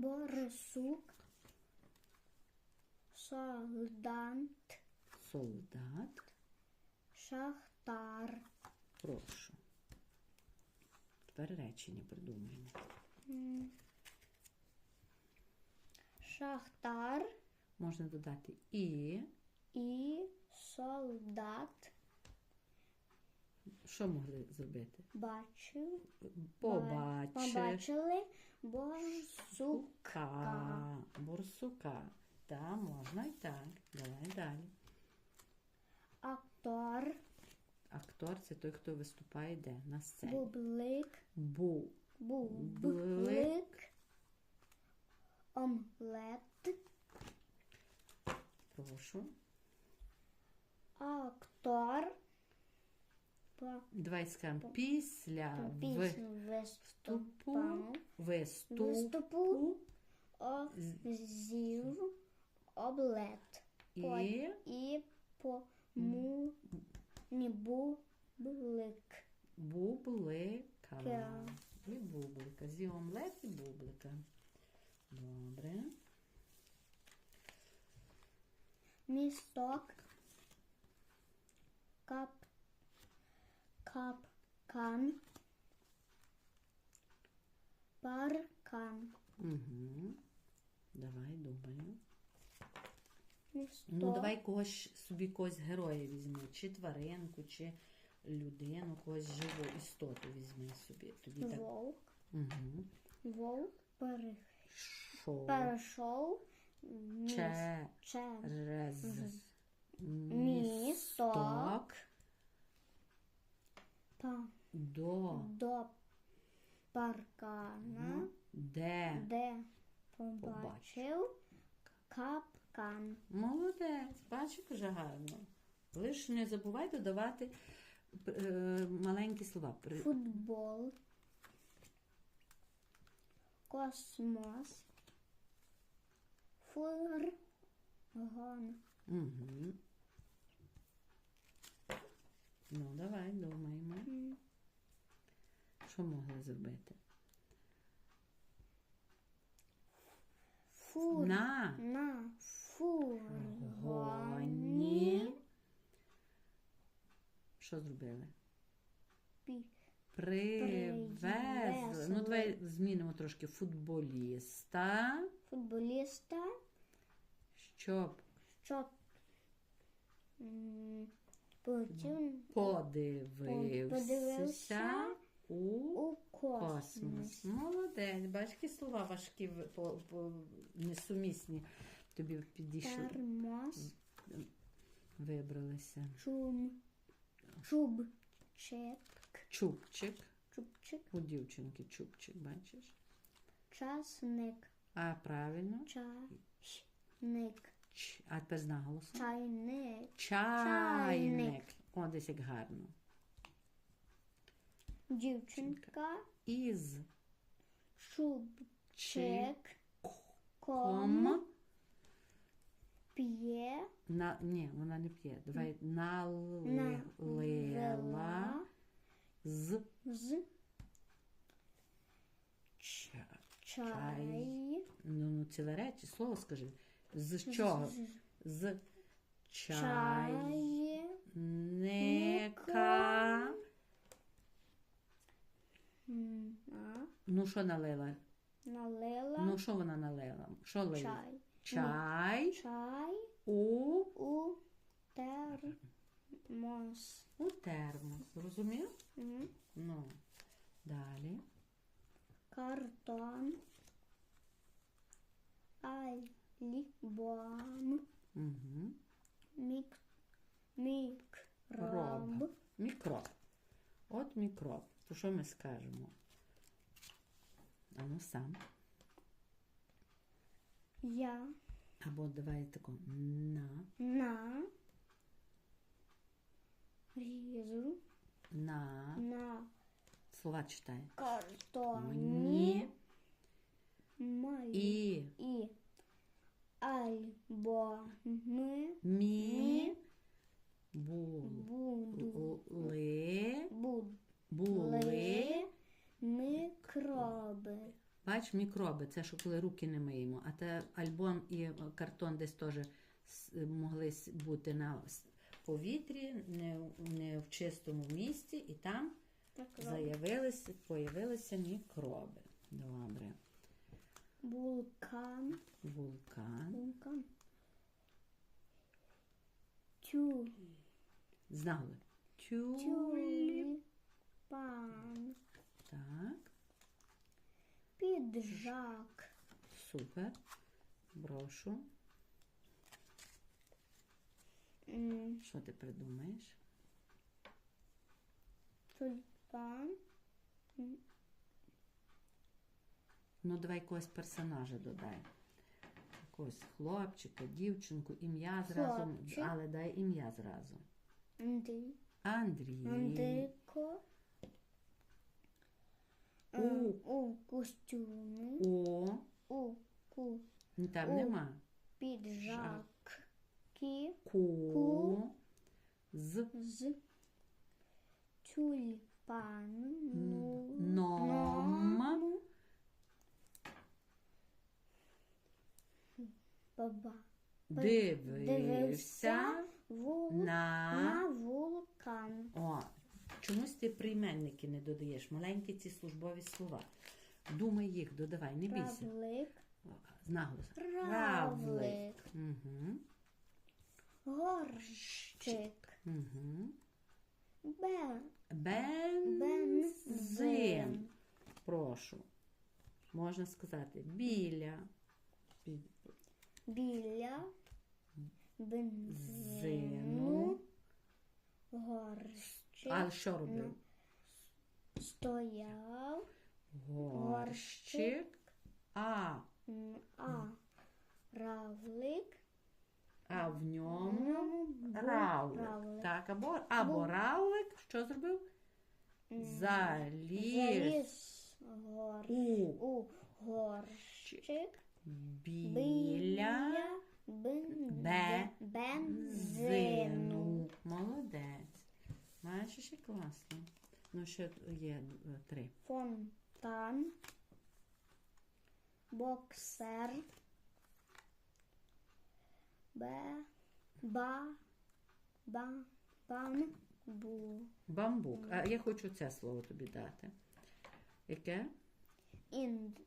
борсук, солдант, солдат. шахтар, Прошу. Тепер речення придумаємо. шахтар Можна додати і. і солдат Що могли зробити? бачив, Побачив. побачили борсук. Ка. Борсука. Та, можна і так. Давай далі. Актор, Актор це той, хто виступає де? На сцені. бублик, Бу. бублик, омлет, Прошу. актор, Давай скажемо після пісню виступу. виступу, зів, облет. І І по му не бублик. бублика. Ка. І бублика. Зі омлет і бублика. Добре. Місток, кап, капкан, паркан. Угу. Давай думаю. Місток, Ну, давай когось собі когось героя візьми, чи тваринку, чи людину, когось живу істоту візьми собі. Тобі так. вовк, Угу. вовк пере- Шо. перейшов міс- Че. через Рез. Місток. Па- До. до паркана, Де. де побачив капкан. Молодець, бачиш, вже гарно. Лиш не забувай додавати е, маленькі слова. Футбол, космос, фургон, Угу. Ну, давай думаємо. Що могли зробити? фур, На на фургоні. Що зробили? пі- Привезли. Привезли. Ну, давай змінимо трошки футболіста, футболіста, щоб щоб потім подивився подивився у у космос. космос. Молодець. Бач, які слова важкі, по, по, несумісні тобі підійшли. Термос, Вибралися. чум, чубчик, Чубчик. чубчик, У дівчинки чубчик, бачиш? часник, А правильно? чайник, Ч. А тепер з наголосом. чайник, Чайник. Чайник. О, десь як гарно. дівчинка, Із чубчик, ком. ком, п'є, На, ні, вона не п'є. Давай налила налила з з ча. чай, Ну, ну ціле речі, слово скажи. З чого? з З чайника. чайника, м, а, Ну, що налила? налила Ну, що вона налила? Що лила? чай, Чай чай у, у термос. у термос. Зрозумів? М, Ну, далі. Картон, альбом, Угу. мік, мікроб, Роб. Мікроб. От мікроб. То що ми скажемо? А ну сам. я Або давай тако на, на різу на. на Слова читай. картоні Мені маю і і альбоми мі бу Бач, мікроби, це що коли руки не миємо. А те альбом і е, картон десь теж могли бути на повітрі, не, не в чистому місці, і там заявилися, появилися мікроби. Добре. Вулкан. Вулкан. Вулкан. Тю. Знали. Тюль. Тюльпан. Так, Піджак. супер. Брошу. М, Що ти придумаєш? Тюльпан. Ну, давай якогось персонажа додай. Якогось хлопчика, дівчинку, ім'я зразу. Хлопчик. Але дай ім'я зразу. Андрій. Андрій. Андрійко. У. У костюмі. О. У ку Ні, Там У. нема. піджак. Кі Ку. З. з тюльпану. Ном. Баба. Дивився вул... на. на вулкан. О, чомусь ти прийменники не додаєш. Маленькі ці службові слова. Думай їх, додавай, не бійся. Равлик. Наголос. Равлик. Угу. Горщик. Угу. Бен. Бензин. Бензин. Прошу. Можна сказати біля. Бі- Біля бензину. Горщик. А що робив? Стояв. Горщик. А. А. Равлик. А в ньому равлик. равлик. Так, або, або равлик. Що зробив? Заліз Заліз гор... у у горщик біля бен... Бе- бензину. Молодець. Бачиш, як класно. Ну, ще є е, три. Фонтан. Боксер. Бе... Ба... Ба... Бан... Бу... Бамбук. А я хочу це слово тобі дати. Яке? Інд...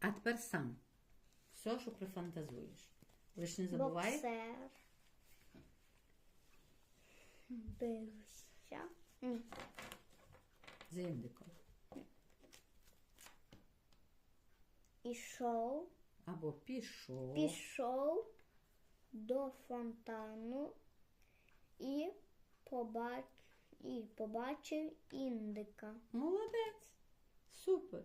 А тепер сам. Все, що прифантазуєш. Лиш не забувай. Боксер. Бився. Ні. З індиком. Ішов. Або пішов. Пішов до фонтану і побач... і побачив індика. Молодець. Супер.